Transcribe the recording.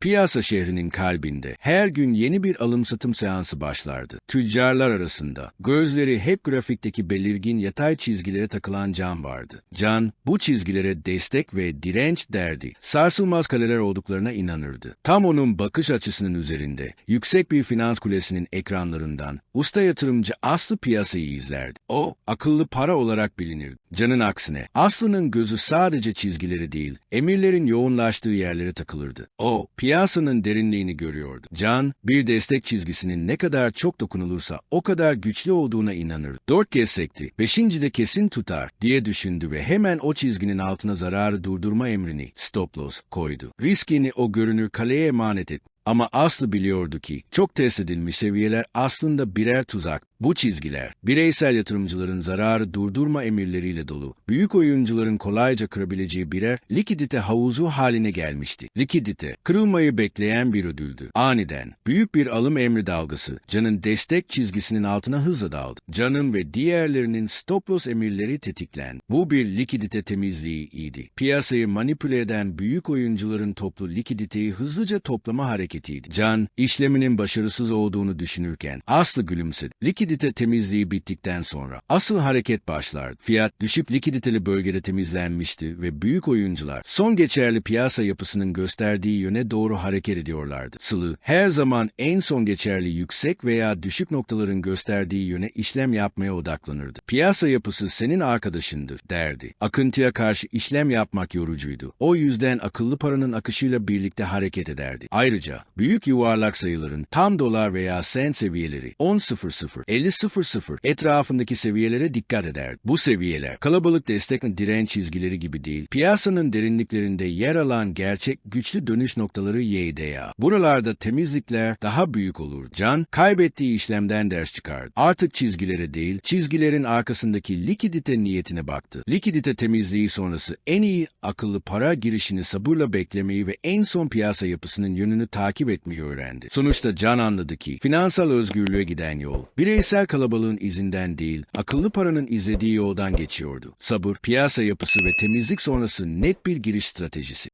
Piyasa şehrinin kalbinde her gün yeni bir alım-satım seansı başlardı. Tüccarlar arasında gözleri hep grafikteki belirgin yatay çizgilere takılan Can vardı. Can bu çizgilere destek ve direnç derdi. Sarsılmaz kaleler olduklarına inanırdı. Tam onun bakış açısının üzerinde yüksek bir finans kulesinin ekranlarından usta yatırımcı Aslı piyasayı izlerdi. O akıllı para olarak bilinirdi. Can'ın aksine Aslı'nın gözü sadece çizgileri değil, emirlerin yoğunlaştığı yerlere takılırdı. O piyasanın derinliğini görüyordu. Can bir destek çizgisinin ne kadar çok dokunulursa o kadar güçlü olduğuna inanır. Dört kez sekti, beşinci de kesin tutar diye düşündü ve hemen o çizginin altına zararı durdurma emrini stop loss koydu. Riskini o görünür kaleye emanet etti. Ama Aslı biliyordu ki çok test edilmiş seviyeler aslında birer tuzak. Bu çizgiler bireysel yatırımcıların zararı durdurma emirleriyle dolu. Büyük oyuncuların kolayca kırabileceği birer likidite havuzu haline gelmişti. Likidite kırılmayı bekleyen bir ödüldü. Aniden büyük bir alım emri dalgası Can'ın destek çizgisinin altına hızla daldı. Can'ın ve diğerlerinin stop loss emirleri tetiklendi. Bu bir likidite temizliği idi. Piyasayı manipüle eden büyük oyuncuların toplu likiditeyi hızlıca toplama hareketiydi. Can işleminin başarısız olduğunu düşünürken Aslı gülümsedi. Likidite temizliği bittikten sonra asıl hareket başlardı. Fiyat düşük likiditeli bölgede temizlenmişti ve büyük oyuncular son geçerli piyasa yapısının gösterdiği yöne doğru hareket ediyorlardı. Sılı her zaman en son geçerli yüksek veya düşük noktaların gösterdiği yöne işlem yapmaya odaklanırdı. Piyasa yapısı senin arkadaşındır derdi. Akıntıya karşı işlem yapmak yorucuydu. O yüzden akıllı paranın akışıyla birlikte hareket ederdi. Ayrıca büyük yuvarlak sayıların tam dolar veya sen seviyeleri 10.00, 50.00 etrafındaki seviyelere dikkat ederdi. Bu seviyeler kalabalık destek ve direnç çizgileri gibi değil, piyasanın derinliklerinde yer alan gerçek güçlü dönüş noktaları YDA. Buralarda temizlikler daha büyük olur. Can kaybettiği işlemden ders çıkardı. Artık çizgilere değil, çizgilerin arkasındaki likidite niyetine baktı. Likidite temizliği sonrası en iyi akıllı para girişini sabırla beklemeyi ve en son piyasa yapısının yönünü takip etmeyi öğrendi. Sonuçta Can anladı ki finansal özgürlüğe giden yol bireysel kalabalığın izinden değil, akıllı paranın izlediği yoldan geçiyordu. Sabır, piyasa yapısı ve temizlik sonrası net bir giriş stratejisi.